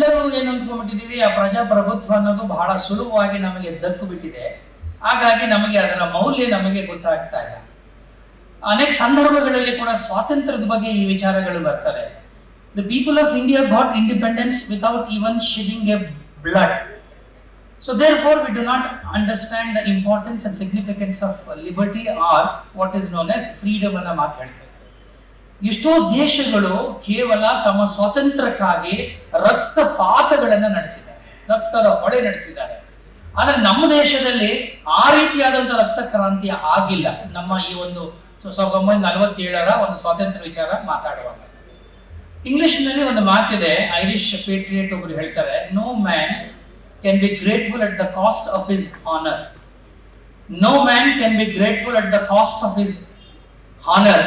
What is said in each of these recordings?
ಎಲ್ಲರೂ ಏನು ಅಂದ್ಕೊಂಡ್ಬಿಟ್ಟಿದೀವಿ ಆ ಪ್ರಜಾಪ್ರಭುತ್ವ ಅನ್ನೋದು ಬಹಳ ಸುಲಭವಾಗಿ ನಮಗೆ ದಕ್ಕು ಬಿಟ್ಟಿದೆ. ಹಾಗಾಗಿ ನಮಗೆ ಅದರ ಮೌಲ್ಯ ನಮಗೆ ಗೊತ್ತಾಗ್ತಾ ಇಲ್ಲ. ಅನೇಕ ಸಂದರ್ಭಗಳಲ್ಲಿ ಕೂಡ ಸ್ವಾತಂತ್ರ್ಯದ ಬಗ್ಗೆ ಈ ವಿಚಾರಗಳು ಬರ್ತವೆ. The people of India got independence without even shedding a blood so therefore we do not understand the importance and significance of liberty or what is known as freedom ಅನ್ನ ಮಾತು ಹೇಳ್ತೇವೆ. ಎಷ್ಟೋ ದೇಶಗಳು ಕೇವಲ ತಮ್ಮ ಸ್ವಾತಂತ್ರ್ಯಕ್ಕಾಗಿ ರಕ್ತಪಾತಗಳನ್ನು ನಡೆಸಿದ್ದಾರೆ. ರಕ್ತದ ಹೊಳೆ ನಡೆಸಿದ್ದಾರೆ. ಆದರೆ ನಮ್ಮ ದೇಶದಲ್ಲಿ ಆ ರೀತಿಯಾದಂಥ ರಕ್ತ ಕ್ರಾಂತಿ ಆಗಿಲ್ಲ. ನಮ್ಮ ಈ ಒಂದು ಸಾವಿರದ ಒಂಬೈನೂರ ನಲವತ್ತೇಳರ ಒಂದು ಸ್ವಾತಂತ್ರ್ಯ ವಿಚಾರ ಮಾತಾಡುವಾಗ. ಇಂಗ್ಲಿಷ್ನಲ್ಲಿ ಒಂದು ಮಾತಿದೆ, ಐರಿಷ್ ಪೇಟ್ರಿಯೇಟ್ ಒಬ್ರು ಹೇಳ್ತಾರೆ no man can be grateful at the cost of his honour no man can be grateful at the cost of his honor.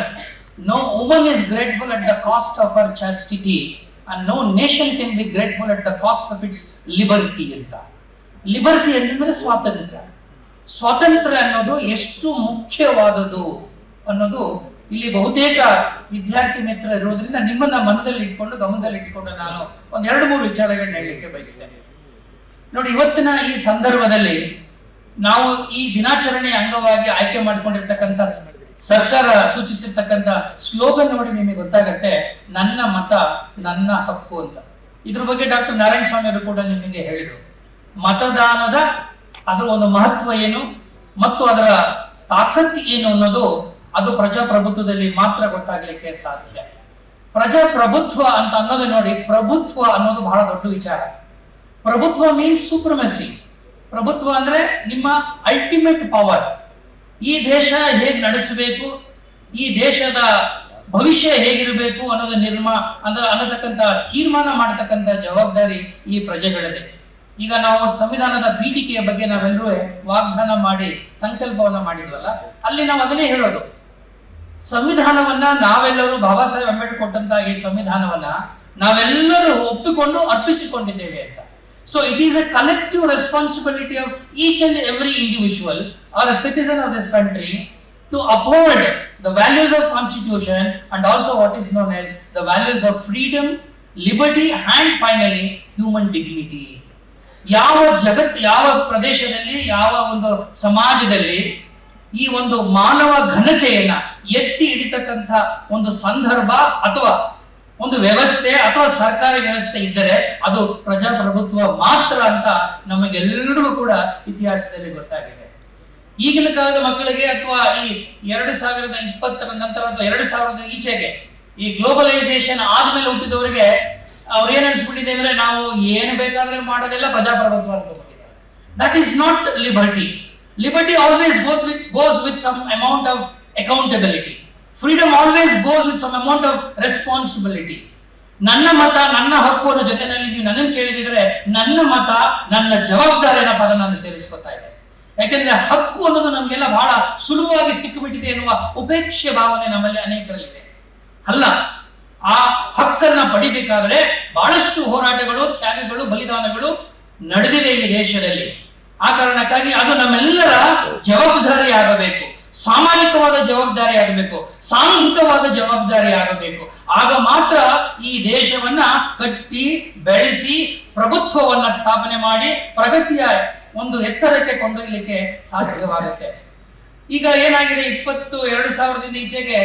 No woman is grateful at the cost of her chastity, and no nation can be grateful at the cost of its liberty ಅಂತ. Liberty ಅಂತಂದ್ರೆ ಸ್ವಾತಂತ್ರ್ಯ. ಸ್ವಾತಂತ್ರ್ಯ ಅನ್ನೋದು ಎಷ್ಟು ಮುಖ್ಯವಾದದ್ದು ಅನ್ನೋದು ಇಲ್ಲಿ ಬಹುತೇಕ ವಿದ್ಯಾರ್ಥಿ ಮಿತ್ರ ಇರೋದ್ರಿಂದ ನಿಮ್ಮನ್ನ ಮನದಲ್ಲಿ ಇಟ್ಕೊಂಡು ಗಮನದಲ್ಲಿ ಇಟ್ಕೊಂಡು ನಾನು ಒಂದ್ ಎರಡು ಮೂರು ವಿಚಾರಗಳನ್ನ ಹೇಳಲಿಕ್ಕೆ ಬಯಸ್ತೇನೆ. ನೋಡಿ ಇವತ್ತಿನ ಈ ಸಂದರ್ಭದಲ್ಲಿ ನಾವು ಈ ದಿನಾಚರಣೆಯ ಅಂಗವಾಗಿ ಆಯ್ಕೆ ಮಾಡಿಕೊಂಡಿರ್ತಕ್ಕಂಥ ಸರ್ಕಾರ ಸೂಚಿಸಿರ್ತಕ್ಕಂಥ ಸ್ಲೋಗನ್ ನೋಡಿ ನಿಮಗೆ ಗೊತ್ತಾಗತ್ತೆ, ನನ್ನ ಮತ ನನ್ನ ಹಕ್ಕು ಅಂತ. ಇದ್ರ ಬಗ್ಗೆ ಡಾಕ್ಟರ್ ನಾರಾಯಣ ಸ್ವಾಮಿ ಅವರು ಕೂಡ ನಿಮಗೆ ಹೇಳಿದರು. ಮತದಾನದ ಅದರ ಒಂದು ಮಹತ್ವ ಏನು ಮತ್ತು ಅದರ ತಾಕತ್ ಏನು ಅನ್ನೋದು ಅದು ಪ್ರಜಾಪ್ರಭುತ್ವದಲ್ಲಿ ಮಾತ್ರ ಗೊತ್ತಾಗಲಿಕ್ಕೆ ಸಾಧ್ಯ. ಪ್ರಜಾಪ್ರಭುತ್ವ ಅಂತ ಅನ್ನೋದು ನೋಡಿ, ಪ್ರಭುತ್ವ ಅನ್ನೋದು ಬಹಳ ದೊಡ್ಡ ವಿಚಾರ. ಪ್ರಭುತ್ವ ಮೀನ್ಸ್ ಸೂಪ್ರಮಸಿ ಪ್ರಭುತ್ವ ಅಂದ್ರೆ ನಿಮ್ಮ ಅಲ್ಟಿಮೇಟ್ ಪವರ್ ಈ ದೇಶ ಹೇಗೆ ನಡೆಸಬೇಕು, ಈ ದೇಶದ ಭವಿಷ್ಯ ಹೇಗಿರಬೇಕು ಅನ್ನೋದು ನಿರ್ಮಾ ಅಂದ್ರೆ ಅನ್ನತಕ್ಕಂಥ ತೀರ್ಮಾನ ಮಾಡತಕ್ಕಂಥ ಜವಾಬ್ದಾರಿ ಈ ಪ್ರಜೆಗಳಿದೆ ಈಗ ನಾವು ಸಂವಿಧಾನದ ಪೀಠಿಕೆಯ ಬಗ್ಗೆ ನಾವೆಲ್ಲರೂ ವಾಗ್ದಾನ ಮಾಡಿ ಸಂಕಲ್ಪವನ್ನ ಮಾಡಿದ್ವಲ್ಲ, ಅಲ್ಲಿ ನಾವು ಅದನ್ನೇ ಹೇಳೋದು. ಸಂವಿಧಾನವನ್ನ ನಾವೆಲ್ಲರೂ ಬಾಬಾ ಸಾಹೇಬ್ ಅಂಬೇಡ್ಕರ್ ಕೊಟ್ಟಂತ ಈ ಸಂವಿಧಾನವನ್ನ ನಾವೆಲ್ಲರೂ ಒಪ್ಪಿಕೊಂಡು ಅರ್ಪಿಸಿಕೊಂಡಿದ್ದೇವೆ ಅಂತ. So it is a collective responsibility of each and every individual or a citizen of this country to uphold the values of constitution and also what is known as the values of freedom liberty and finally human dignity ಯಾವ ಜಗತ್, ಯಾವ ಪ್ರದೇಶದಲ್ಲಿ, ಯಾವ ಒಂದು ಸಮಾಜದಲ್ಲಿ ಈ ಒಂದು ಮಾನವ ಘನತೆಯನ್ನ ಎತ್ತಿ ಹಿಡಿತಕ್ಕಂಥ ಒಂದು ಸಂದರ್ಭ ಅಥವಾ ಒಂದು ವ್ಯವಸ್ಥೆ ಅಥವಾ ಸರ್ಕಾರಿ ವ್ಯವಸ್ಥೆ ಇದ್ದರೆ ಅದು ಪ್ರಜಾಪ್ರಭುತ್ವ ಮಾತ್ರ ಅಂತ ನಮಗೆಲ್ಲರಿಗೂ ಕೂಡ ಇತಿಹಾಸದಲ್ಲಿ ಗೊತ್ತಾಗಿದೆ. ಈಗಿನ ಕಾಲದ ಮಕ್ಕಳಿಗೆ ಅಥವಾ ಈ ಎರಡು ಸಾವಿರದ ಇಪ್ಪತ್ತರ ನಂತರ ಅಥವಾ ಎರಡು ಸಾವಿರದ ಈಚೆಗೆ ಈ ಗ್ಲೋಬಲೈಸೇಷನ್ ಆದ್ಮೇಲೆ ಹುಟ್ಟಿದವರಿಗೆ ಅವ್ರು ಏನ್ ಅನ್ಸ್ಬಿಟ್ಟಿದೆ ಅಂದ್ರೆ ನಾವು ಏನು ಬೇಕಾದ್ರೆ ಮಾಡೋದೆಲ್ಲ ಪ್ರಜಾಪ್ರಭುತ್ವ ಅಂತ that is not liberty liberty always goes with goes with some amount of accountability freedom always goes with some amount of responsibility ನನ್ನ ಮತ, ನನ್ನ ಹಕ್ಕು ಅನ್ನೋ ಜೊತೆನಲ್ಲಿ ನೀವು ನನ್ನನ್ನು ಕೇಳಿದಿದ್ರೆ ನನ್ನ ಮತ, ನನ್ನ ಜವಾಬ್ದಾರಿ ಅನ್ನೋ ಪದ ನಾನು ಸೇರಿಸ್ಕೊತಾ ಇದೆ. ಯಾಕೆಂದ್ರೆ ಹಕ್ಕು ಅನ್ನೋದು ನಮಗೆಲ್ಲ ಬಹಳ ಸುಲಭವಾಗಿ ಸಿಕ್ಕಿಬಿಟ್ಟಿದೆ ಎನ್ನುವ ಉಪೇಕ್ಷೆ ಭಾವನೆ ನಮ್ಮಲ್ಲಿ ಅನೇಕರಲ್ಲಿದೆ. ಅಲ್ಲ, ಆ ಹಕ್ಕನ್ನ ಪಡಿಬೇಕಾದ್ರೆ ಬಹಳಷ್ಟು ಹೋರಾಟಗಳು, ತ್ಯಾಗಗಳು, ಬಲಿದಾನಗಳು ನಡೆದಿವೆ ಈ ದೇಶದಲ್ಲಿ. ಆ ಕಾರಣಕ್ಕಾಗಿ ಅದು ನಮ್ಮೆಲ್ಲರ ಜವಾಬ್ದಾರಿ ಆಗಬೇಕು ಸಾಮಾಜಿಕವಾದ ಜವಾಬ್ದಾರಿ ಆಗಬೇಕು, ಸಾಮೂಹಿಕವಾದ ಜವಾಬ್ದಾರಿ ಆಗಬೇಕು. ಆಗ ಮಾತ್ರ ಈ ದೇಶವನ್ನ ಕಟ್ಟಿ, ಬೆಳೆಸಿ, ಪ್ರಭುತ್ವವನ್ನ ಸ್ಥಾಪನೆ ಮಾಡಿ ಪ್ರಗತಿಯ ಒಂದು ಎತ್ತರಕ್ಕೆ ಕೊಂಡೊಯ್ಯಲಿಕ್ಕೆ ಸಾಧ್ಯವಾಗುತ್ತೆ. ಈಗ ಏನಾಗಿದೆ, ಇಪ್ಪತ್ತು, ಎರಡು ಸಾವಿರದಿಂದ ಈಚೆಗೆ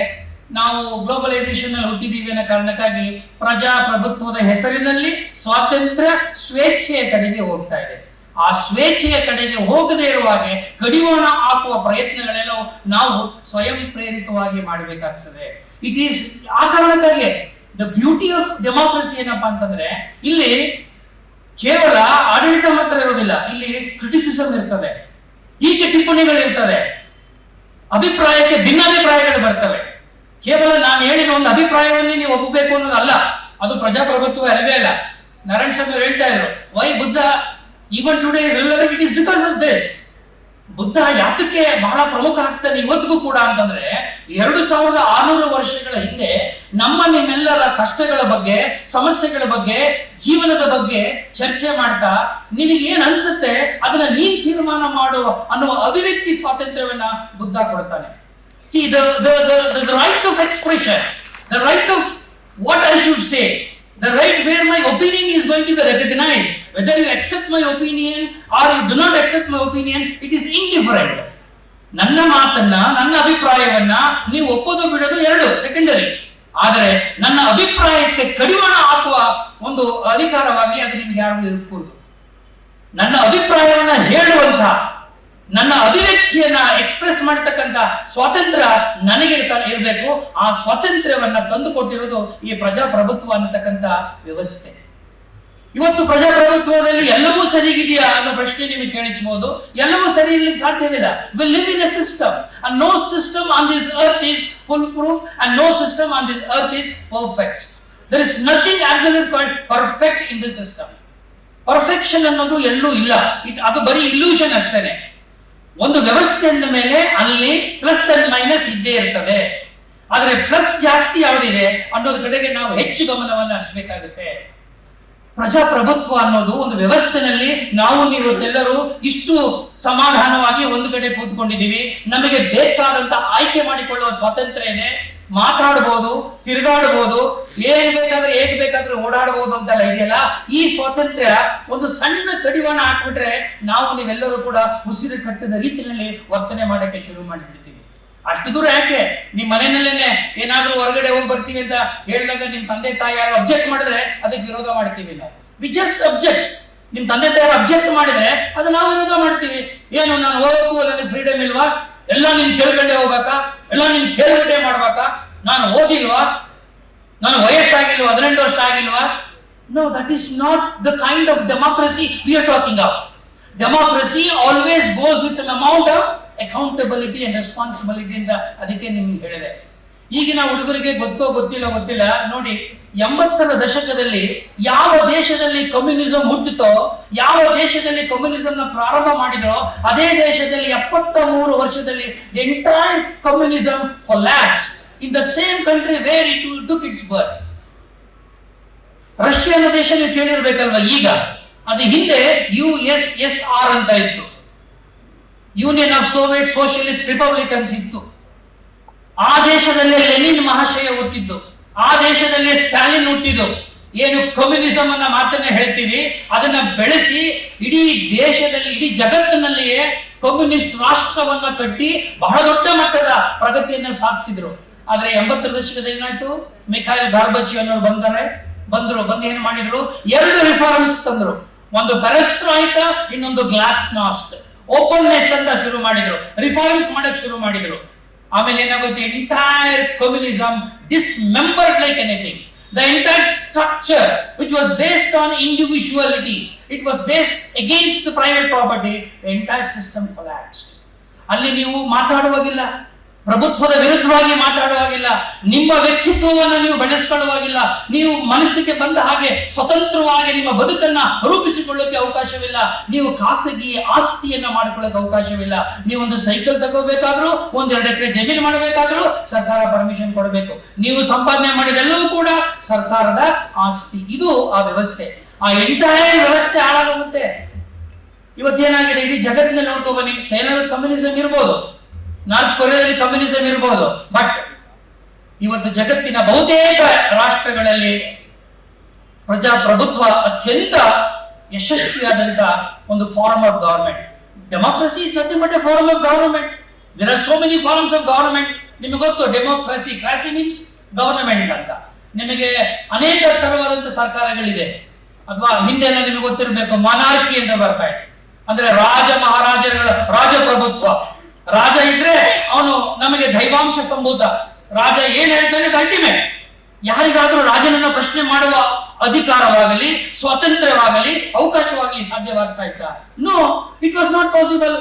ನಾವು ಗ್ಲೋಬಲೈಸೇಷನ್ ಅಲ್ಲಿ ಹುಟ್ಟಿದೀವಿ ಅನ್ನೋ ಕಾರಣಕ್ಕಾಗಿ ಪ್ರಜಾಪ್ರಭುತ್ವದ ಹೆಸರಿನಲ್ಲಿ ಸ್ವಾತಂತ್ರ್ಯ ಸ್ವೇಚ್ಛೆಯ ಕಡೆಗೆ ಹೋಗ್ತಾ ಇದೆ. ಆ ಸ್ವೇಚ್ಛೆಯ ಕಡೆಗೆ ಹೋಗದೇ ಇರುವಾಗೆ ಕಡಿವಾಣ ಹಾಕುವ ಪ್ರಯತ್ನಗಳೆಲ್ಲ ನಾವು ಸ್ವಯಂ ಪ್ರೇರಿತವಾಗಿ ಮಾಡಬೇಕಾಗ್ತದೆ. ಇಟ್ ಈಸ್ ಆ ಕಾರಣಕ್ಕಾಗಿ ದ ಬ್ಯೂಟಿ ಆಫ್ ಡೆಮಾಕ್ರಸಿ ಏನಪ್ಪಾ ಅಂತಂದ್ರೆ, ಇಲ್ಲಿ ಕೇವಲ ಆಡಳಿತ ಮಾತ್ರ ಇರೋದಿಲ್ಲ, ಇಲ್ಲಿ ಕ್ರಿಟಿಸಿಸಮ್ ಇರ್ತದೆ, ಹೀಗೆ ಟಿಪ್ಪಣಿಗಳು ಇರ್ತವೆ, ಅಭಿಪ್ರಾಯಕ್ಕೆ ಭಿನ್ನಾಭಿಪ್ರಾಯಗಳು ಬರ್ತವೆ. ಕೇವಲ ನಾನು ಹೇಳಿದ ಒಂದು ಅಭಿಪ್ರಾಯವನ್ನೇ ನೀವು ಒಪ್ಪಬೇಕು ಅನ್ನೋದಲ್ಲ, ಅದು ಪ್ರಜಾಪ್ರಭುತ್ವ ಅಲ್ಲವೇ ಅಲ್ಲ. ನಾರಾಯಣ ಸ್ವಾಮಿ ಹೇಳ್ತಾ ಇದ್ರು, why Buddha even today is relevant it is because of this Buddha ಯಾತಕ್ಕೆ ಬಹಳ ಪ್ರಮುಖ ಆಗ್ತಾನೆ ಇವತ್ತಿಗೂ ಕೂಡ ಅಂತಂದ್ರೆ, ಎರಡು ಸಾವಿರದ ಆರುನೂರು ವರ್ಷಗಳ ಹಿಂದೆ ನಮ್ಮ ನಿಮ್ಮೆಲ್ಲರ ಕಷ್ಟಗಳ ಬಗ್ಗೆ, ಸಮಸ್ಯೆಗಳ ಬಗ್ಗೆ, ಜೀವನದ ಬಗ್ಗೆ ಚರ್ಚೆ ಮಾಡ್ತಾ ನಿನಗೆ ಏನ್ ಅನ್ಸುತ್ತೆ, ಅದನ್ನ ನೀ ತೀರ್ಮಾನ ಮಾಡು ಅನ್ನುವ ಅಭಿವ್ಯಕ್ತಿ ಸ್ವಾತಂತ್ರ್ಯವನ್ನ ಬುದ್ಧ ಕೊಡ್ತಾನೆ see the right of expression the right of what I should say the right where my opinion is going to be recognized. Whether you accept my opinion or you do not accept my opinion, it is indifferent. ನನ್ನ ಮಾತನ್ನ ನನ್ನ ಅಭಿಪ್ರಾಯವನ್ನ ನೀವು ಒಪ್ಪೋದು ಬಿಡೋದು ಎರಡು secondary ಆದರೆ ನನ್ನ ಅಭಿಪ್ರಾಯಕ್ಕೆ ಕಡಿವಾಣ ಹಾಕುವ ಒಂದು ಅಧಿಕಾರವಾಗಿ ಅದು ನಿಮ್ಗೆ ಯಾರಿಗೂ ಇರಬಹುದು. ನನ್ನ ಅಭಿಪ್ರಾಯವನ್ನ ಹೇಳುವಂತ ನನ್ನ ಅಭಿವ್ಯಕ್ತಿಯನ್ನ ಎಕ್ಸ್ಪ್ರೆಸ್ ಮಾಡತಕ್ಕಂತ ಸ್ವಾತಂತ್ರ್ಯ ನನಗೆ ಇರಬೇಕು. ಆ ಸ್ವಾತಂತ್ರ್ಯವನ್ನ ತಂದುಕೊಟ್ಟಿರೋದು ಈ ಪ್ರಜಾಪ್ರಭುತ್ವ ಅನ್ನತಕ್ಕಂಥ ವ್ಯವಸ್ಥೆ. ಇವತ್ತು ಪ್ರಜಾಪ್ರಭುತ್ವದಲ್ಲಿ ಎಲ್ಲವೂ ಸರಿಗಿದೆಯಾ ಅನ್ನೋ ಪ್ರಶ್ನೆ ನಿಮಗೆ ಕೇಳಿಸಬಹುದು. ಎಲ್ಲವೂ ಸರಿ ಇರ್ಲಿಕ್ಕೆ ಸಾಧ್ಯವಿಲ್ಲ. Will live in a system and no system on this earth is foolproof and no system on this earth is perfect there is nothing absolute perfect in this system perfection ಅನ್ನೋದು ಎಲ್ಲೂ ಇಲ್ಲ. ಇಟ್ ಅದು ಬರೀ illusion ಅಷ್ಟೇನೆ. ಒಂದು ವ್ಯವಸ್ಥೆ ಅಂದ ಮೇಲೆ ಅಲ್ಲಿ ಪ್ಲಸ್ ಅಂಡ್ ಮೈನಸ್ ಇದ್ದೇ ಇರ್ತದೆ. ಆದರೆ ಪ್ಲಸ್ ಜಾಸ್ತಿ ಯಾವುದಿದೆ ಅನ್ನೋದ್ರ ಕಡೆಗೆ ನಾವು ಹೆಚ್ಚು ಗಮನವನ್ನು ಹರಿಸಬೇಕಾಗುತ್ತೆ. ಪ್ರಜಾಪ್ರಭುತ್ವ ಅನ್ನೋದು ಒಂದು ವ್ಯವಸ್ಥೆನಲ್ಲಿ ನಾವು ನೀವು ಎಲ್ಲರೂ ಇಷ್ಟು ಸಮಾಧಾನವಾಗಿ ಒಂದು ಕಡೆ ಕೂತ್ಕೊಂಡಿದ್ದೀವಿ. ನಮಗೆ ಬೇಕಾದಂತ ಆಯ್ಕೆ ಮಾಡಿಕೊಳ್ಳುವ ಸ್ವಾತಂತ್ರ್ಯ ಇದೆ. ಮಾತಾಡ್ಬೋದು, ತಿರುಗಾಡ್ಬೋದು, ಏನ್ ಬೇಕಾದ್ರೆ ಹೇಗ್ ಬೇಕಾದ್ರೆ ಓಡಾಡಬಹುದು ಅಂತೆಲ್ಲ ಇದೆಯಲ್ಲ, ಈ ಸ್ವಾತಂತ್ರ್ಯ ಒಂದು ಸಣ್ಣ ಕಡಿವಾಣ ಹಾಕ್ಬಿಟ್ರೆ ನಾವು ನೀವೆಲ್ಲರೂ ಕೂಡ ಉಸಿರು ಕಟ್ಟದ ರೀತಿಯಲ್ಲಿ ವರ್ತನೆ ಮಾಡಕ್ಕೆ ಶುರು ಮಾಡಿಬಿಡ್ತೀವಿ. ಅಷ್ಟು ದೂರ ಯಾಕೆ? ನಿಮ್ ಮನೆಯಲ್ಲೇನೆ ಏನಾದ್ರೂ ಹೊರಗಡೆ ಹೋಗಿ ಬರ್ತೀವಿ ಅಂತ ಹೇಳಿದಾಗ ನಿಮ್ ತಂದೆ ತಾಯಿ ಯಾರು ಅಬ್ಜೆಕ್ಟ್ ಮಾಡಿದ್ರೆ ಅದಕ್ಕೆ ವಿರೋಧ ಮಾಡ್ತೀವಿ ನಾವು. ವಿ ಜಸ್ಟ್ ಅಬ್ಜೆಕ್ಟ್ ನಿಮ್ ತಂದೆ ತಾಯಿ ಅಬ್ಜೆಕ್ಟ್ ಮಾಡಿದ್ರೆ ಅದು ನಾವು ವಿರೋಧ ಮಾಡ್ತೀವಿ. ಏನು, ನಾನು ಹೋಗೋಕ್ಕೂ ನನಗೆ ಫ್ರೀಡಮ್ ಇಲ್ವಾ? ಎಲ್ಲ ನಿನ್ ಕೇಳ್ಕೊಂಡೆ ಹೋಗ್ಬೇಕಾ? ಎಲ್ಲ ನಿನ್ ಕೇಳ್ಕೊಂಡೆ ಮಾಡ್ಬೇಕಾ? ನಾನು ಓದಿಲ್ವಾ? ನಾನು ವಯಸ್ಸಾಗಿಲ್ವಾ? ಹದಿನೆಂಟು ವರ್ಷ ಆಗಿಲ್ವಾ? No that is not the kind of democracy we are talking of democracy always goes with amount of accountability and responsibility ಅಂತ ಅದಕ್ಕೆ ನಿಮ್ಗೆ ಹೇಳಿದೆ. ಈಗಿನ ಹುಡುಗರಿಗೆ ಗೊತ್ತೋ ಗೊತ್ತಿಲ್ಲ ಗೊತ್ತಿಲ್ಲ, ನೋಡಿ, ಎಂಬತ್ತರ ದಶಕದಲ್ಲಿ ಯಾವ ದೇಶದಲ್ಲಿ ಕಮ್ಯುನಿಸಂ ಹುಟ್ಟಿತೋ, ಯಾವ ದೇಶದಲ್ಲಿ ಕಮ್ಯುನಿಸಂನ ಪ್ರಾರಂಭ ಮಾಡಿದ್ರೋ, ಅದೇ ದೇಶದಲ್ಲಿ ಎಪ್ಪತ್ತ ಮೂರು ವರ್ಷದಲ್ಲಿ entire communism in the same country where it to its birth Russia ಅನ್ನೋ ದೇಶ ನೀವು ಕೇಳಿರ್ಬೇಕಲ್ವಾ ಈಗ? ಅದು ಹಿಂದೆ ಯು ಎಸ್ ಎಸ್ ಆರ್ ಅಂತ ಇತ್ತು. Union of Soviet Socialist Republic ಅಂತ ಇತ್ತು ಆ ದೇಶದಲ್ಲೇ ಲೆನಿನ್ ಮಹಾಶಯ ಹುಟ್ಟಿದ್ದು. ಆ ದೇಶದಲ್ಲೇ ಸ್ಟಾಲಿನ್ ಹುಟ್ಟಿದ್ದು. ಏನು ಕಮ್ಯುನಿಸಂ ಅನ್ನ ಮಾತನ್ನ ಹೇಳ್ತೀವಿ. ಅದನ್ನ ಬೆಳೆಸಿ ಇಡೀ ದೇಶದಲ್ಲಿ, ಇಡೀ ಜಗತ್ತಿನಲ್ಲಿಯೇ ಕಮ್ಯುನಿಸ್ಟ್ ರಾಷ್ಟ್ರವನ್ನ ಕಟ್ಟಿ ಬಹಳ ದೊಡ್ಡ ಮಟ್ಟದ ಪ್ರಗತಿಯನ್ನ ಸಾಧಿಸಿದ್ರು. ಆದ್ರೆ ಎಂಬತ್ತರ ದಶಕದ ಏನಾಯ್ತು? ಮಿಖಾಯಿಲ್ ಗಾರ್ಬಚಿ ಅನ್ನೋರು ಬಂದರೆ. ಬಂದ್ರು. ಬಂದು ಏನ್ ಮಾಡಿದ್ರು? ಎರಡು ರಿಫಾರ್ಮ್ಸ್ ತಂದ್ರು. ಒಂದು ಪೆರೆಸ್ಟ್ರಾಯ್ಕ ಇನ್ನೊಂದು ಗ್ಲಾಸ್ ನಾಸ್ಟ್ ಓಪನ್ನೆಸ್ ಅಂತ ಶುರು ಮಾಡಿದ್ರು. ರಿಫಾರ್ಮ್ಸ್ ಮಾಡಕ್ ಶುರು ಮಾಡಿದ್ರು. ಆಮೇಲೆ ಏನಾಗುತ್ತೆ entire communism dismembered like anything the entire structure which was based on individuality it was based against private property entire system collapse ಅಲ್ಲಿ ನೀವು ಮಾತಾಡುವಾಗಿಲ್ಲ. ಪ್ರಭುತ್ವದ ವಿರುದ್ಧವಾಗಿ ಮಾತಾಡುವಾಗಿಲ್ಲ ನಿಮ್ಮ ವ್ಯಕ್ತಿತ್ವವನ್ನು ನೀವು ಬೆಳೆಸಿಕೊಳ್ಳುವಾಗಿಲ್ಲ, ನೀವು ಮನಸ್ಸಿಗೆ ಬಂದ ಹಾಗೆ ಸ್ವತಂತ್ರವಾಗಿ ನಿಮ್ಮ ಬದುಕನ್ನ ರೂಪಿಸಿಕೊಳ್ಳೋಕೆ ಅವಕಾಶವಿಲ್ಲ, ನೀವು ಖಾಸಗಿ ಆಸ್ತಿಯನ್ನ ಮಾಡ್ಕೊಳ್ಳೋಕೆ ಅವಕಾಶವಿಲ್ಲ. ನೀವು ಒಂದು ಸೈಕಲ್ ತಗೋಬೇಕಾದ್ರೂ, ಒಂದೆರಡು ಎಕರೆ ಜಮೀನು ಮಾಡಬೇಕಾದ್ರೂ ಸರ್ಕಾರ ಪರ್ಮಿಷನ್ ಕೊಡಬೇಕು. ನೀವು ಸಂಪಾದನೆ ಮಾಡಿದೆಲ್ಲವೂ ಕೂಡ ಸರ್ಕಾರದ ಆಸ್ತಿ. ಇದು ಆ ವ್ಯವಸ್ಥೆ. ಆ ಎಂಟೈರ್ ವ್ಯವಸ್ಥೆ ಹಾಳಾಗುತ್ತೆ ಇವತ್ತೇನಾಗಿದೆ? ಇಡೀ ಜಗತ್ತಿನಲ್ಲಿ ನೋಡ್ಕೊ ಬನ್ನಿ. ಚೈನಾದ ಕಮ್ಯುನಿಸಂ ಇರ್ಬೋದು. ನಾರ್ತ್ ಕೊರಿಯಾದಲ್ಲಿ ಕಮ್ಯುನಿಸಂ ಇರಬಹುದು ಬಟ್ ಇವತ್ತು ಜಗತ್ತಿನ ಬಹುತೇಕ ರಾಷ್ಟ್ರಗಳಲ್ಲಿ ಪ್ರಜಾಪ್ರಭುತ್ವ ಅತ್ಯಂತ ಯಶಸ್ವಿಯಾದಂತ ಒಂದು form of government democracy is nothing but a form of government there are so many forms of government ನಿಮಗೆ ಗೊತ್ತು ಡೆಮೋಕ್ರಸಿ ಕ್ರಾಸಿ ಮೀನ್ಸ್ ಗವರ್ನಮೆಂಟ್ ಅಂತ. ನಿಮಗೆ ಅನೇಕ ತರವಾದಂತಹ ಸರ್ಕಾರಗಳಿದೆ. ಅಥವಾ ಹಿಂದೆ ಎಲ್ಲ ನಿಮಗೆ ಗೊತ್ತಿರಬೇಕು ಮನಾರ್ಕಿ ಅಂತ ಬರ್ತಾ ಇತ್ತು. ಅಂದ್ರೆ ರಾಜ ಮಹಾರಾಜರುಗಳ ರಾಜಪ್ರಭುತ್ವ. ರಾಜ ಇದ್ರೆ ಅವನು ನಮಗೆ ದೈವಾಂಶ ಸಂಭೂತ ರಾಜ ಏನ್ ಹೇಳ್ತಾನೆ ಅಲ್ಟಿಮೇಟ್ ಯಾರಿಗಾದ್ರೂ ರಾಜನನ್ನ ಪ್ರಶ್ನೆ ಮಾಡುವ ಅಧಿಕಾರವಾಗಲಿ, ಸ್ವಾತಂತ್ರ್ಯವಾಗಲಿ, ಅವಕಾಶವಾಗಲಿ ಸಾಧ್ಯವಾಗ್ತಾ ಇತ್ತ? No it was not possible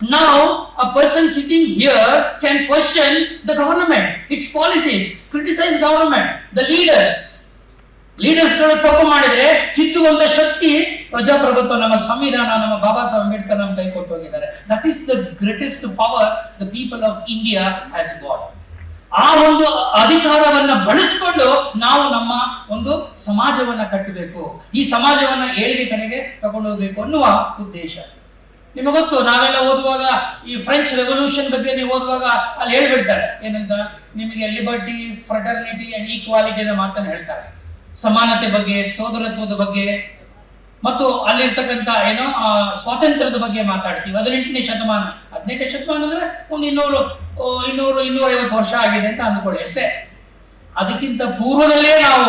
ನಾವು a person sitting here can question the government its policies criticise government the leaders ಲೀಡರ್ಸ್ಗಳು ತಪ್ಪು ಮಾಡಿದ್ರೆ, ತಿದ್ದುವಂತ ಶಕ್ತಿ ಪ್ರಜಾಪ್ರಭುತ್ವ ನಮ್ಮ ಸಂವಿಧಾನ, ನಮ್ಮ ಬಾಬಾ ಸಾಹೇಬ್ ಅಂಬೇಡ್ಕರ್ ನಮ್ಮ ಕೈ ಕೊಟ್ಟು ಹೋಗಿದ್ದಾರೆ that is the greatest power the people of India has got ಆ ಒಂದು ಅಧಿಕಾರವನ್ನ ಬಳಸಿಕೊಂಡು ನಾವು ನಮ್ಮ ಒಂದು ಸಮಾಜವನ್ನ ಕಟ್ಟಬೇಕು. ಈ ಸಮಾಜವನ್ನ ಏಳಿಗೆ ಕಡೆಗೆ ತಗೊಂಡು ಹೋಗ್ಬೇಕು ಅನ್ನುವ ಉದ್ದೇಶ. ನಿಮಗೆ ಗೊತ್ತು, ನಾವೆಲ್ಲ ಓದುವಾಗ ಈ ಫ್ರೆಂಚ್ ರೆವಲ್ಯೂಷನ್ ಬಗ್ಗೆ ನೀವು ಓದುವಾಗ ಅಲ್ಲಿ ಹೇಳ್ಬಿಡ್ತಾರೆ. ಏನಂತ? ನಿಮಗೆ ಲಿಬರ್ಟಿ ಫ್ರಟರ್ನಿಟಿ ಅಂಡ್ ಈಕ್ವಾಲಿಟಿ ಅನ್ನೋ ಮಾತನ್ನ ಹೇಳ್ತಾರೆ. ಸಮಾನತೆ ಬಗ್ಗೆ, ಸೋದರತ್ವದ ಬಗ್ಗೆ ಮತ್ತು ಅಲ್ಲಿರ್ತಕ್ಕಂಥ ಏನೋ ಸ್ವಾತಂತ್ರ್ಯದ ಬಗ್ಗೆ ಮಾತಾಡ್ತೀವಿ. ಹದಿನೆಂಟನೇ ಶತಮಾನ. ಹದಿನೆಂಟನೇ ಶತಮಾನ ಅಂದ್ರೆ ಒಂದು ಇನ್ನೂರು ಇನ್ನೂರು ಇನ್ನೂರ ಐವತ್ತು ವರ್ಷ ಆಗಿದೆ ಅಂತ ಅಂದ್ಕೊಳ್ಳಿ ಅಷ್ಟೇ. ಅದಕ್ಕಿಂತ ಪೂರ್ವದಲ್ಲೇ ನಾವು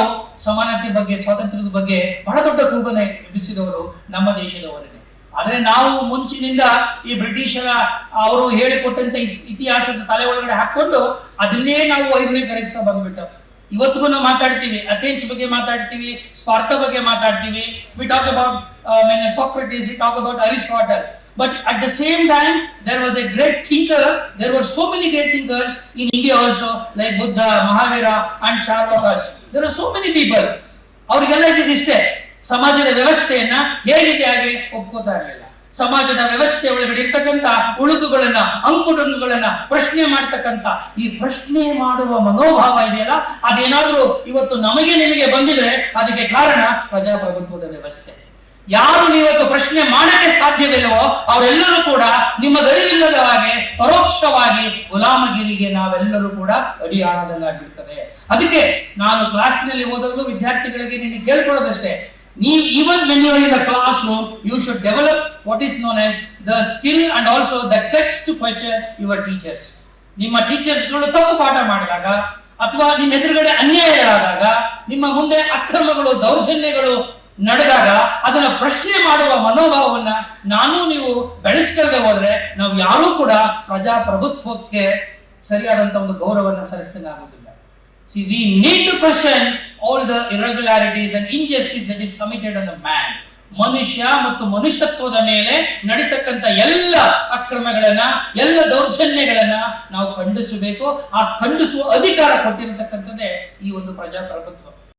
ಸಮಾನತೆ ಬಗ್ಗೆ, ಸ್ವಾತಂತ್ರ್ಯದ ಬಗ್ಗೆ ಬಹಳ ದೊಡ್ಡ ಕೂಗನೆ ಎಬ್ಬಿಸಿದವರು ನಮ್ಮ ದೇಶದವರೇ. ಆದ್ರೆ ನಾವು ಮುಂಚಿನಿಂದ ಈ ಬ್ರಿಟಿಷರ ಅವರು ಹೇಳಿಕೊಟ್ಟಂತ ಇತಿಹಾಸದ ತಲೆ ಒಳಗಡೆ ಹಾಕೊಂಡು ಅದನ್ನೇ ನಾವು ವೈಭವೀಕರಿಸ್ತಾ ಬಂದ್ಬಿಟ್ಟು ಇವತ್ತಿಗೂ ನಾವು ಮಾತಾಡ್ತೀವಿ ಅಥೆನ್ಸ್ ಬಗ್ಗೆ ಮಾತಾಡ್ತೀವಿ ಸ್ಪಾರ್ಥ ಬಗ್ಗೆ ಮಾತಾಡ್ತೀವಿ. We talk about Socrates we talk about Aristotle but at the same time there was a great thinker there were so many great thinkers in India also like Buddha Mahavira and Charvakas there are so many people ಅವ್ರಿಗೆಲ್ಲ ಇದ್ದಿದ್ದಿಷ್ಟೇ ಸಮಾಜದ ವ್ಯವಸ್ಥೆಯನ್ನ ಹೇಳಿದಾಗೆ ಒಪ್ಕೋತಾ ಇರಲಿಲ್ಲ. ಸಮಾಜದ ವ್ಯವಸ್ಥೆ ಒಳಗಡೆ ಇರ್ತಕ್ಕಂಥ ಉಳುಕುಗಳನ್ನ, ಅಂಕುಡೊಂಕುಗಳನ್ನ ಪ್ರಶ್ನೆ ಮಾಡ್ತಕ್ಕಂಥ, ಈ ಪ್ರಶ್ನೆ ಮಾಡುವ ಮನೋಭಾವ ಇದೆಯಲ್ಲ, ಅದೇನಾದ್ರೂ ಇವತ್ತು ನಮಗೆ ನಿಮಗೆ ಬಂದಿದ್ರೆ ಅದಕ್ಕೆ ಕಾರಣ ಪ್ರಜಾಪ್ರಭುತ್ವದ ವ್ಯವಸ್ಥೆ. ಯಾರು ನೀವತ್ತು ಪ್ರಶ್ನೆ ಮಾಡಕ್ಕೆ ಸಾಧ್ಯವಿಲ್ಲವೋ ಅವರೆಲ್ಲರೂ ಕೂಡ ನಿಮ್ಮ ಗರಿವಿಲ್ಲದ ಹಾಗೆ ಪರೋಕ್ಷವಾಗಿ ಗುಲಾಮಗಿರಿಗೆ ನಾವೆಲ್ಲರೂ ಕೂಡ ಅಡಿಯಾರದಲ್ಲಾಗಿರ್ತದೆ ಅದಕ್ಕೆ ನಾನು ಕ್ಲಾಸ್ನಲ್ಲಿ ಓದಲು ವಿದ್ಯಾರ್ಥಿಗಳಿಗೆ ನಿಮಗೆ ಕೇಳ್ಕೊಳ್ಳೋದಷ್ಟೇ ನೀವು even when you in the classroom you should develop what is known as the skill and also the text to question your teachers ನಿಮ್ಮ ಟೀಚರ್ಸ್ಗಳು ತಪ್ಪು ಪಾಠ ಮಾಡಿದಾಗ ಅಥವಾ ನಿಮ್ಮ ಎದುರುಗಡೆ ಅನ್ಯಾಯಗಳಾದಾಗ ನಿಮ್ಮ ಮುಂದೆ ಅಕ್ರಮಗಳು, ದೌರ್ಜನ್ಯಗಳು ನಡೆದಾಗ ಅದನ್ನ ಪ್ರಶ್ನೆ ಮಾಡುವ ಮನೋಭಾವವನ್ನ ನಾನು ನೀವು ಬೆಳೆಸ್ಕೊಳ್ಳದೆ ಹೋದ್ರೆ ನಾವು ಯಾರೂ ಕೂಡ ಪ್ರಜಾಪ್ರಭುತ್ವಕ್ಕೆ ಸರಿಯಾದಂತ ಒಂದು ಗೌರವವನ್ನು ಸಲ್ಲಿಸಿದಂಗೆ see we need to question all the irregularities and injustice that is committed on the man. ಮನುಷ್ಯ ಮತ್ತು ಮನುಷ್ಯತ್ವದ ಮೇಲೆ ನಡೀತಕ್ಕಂಥ ಎಲ್ಲ ಅಕ್ರಮಗಳನ್ನ, ಎಲ್ಲ ದೌರ್ಜನ್ಯಗಳನ್ನ ನಾವು ಖಂಡಿಸಬೇಕು ಆ ಖಂಡಿಸುವ ಅಧಿಕಾರ ಕೊಟ್ಟಿರತಕ್ಕಂಥದ್ದೇ ಈ ಒಂದು ಪ್ರಜಾಪ್ರಭುತ್ವ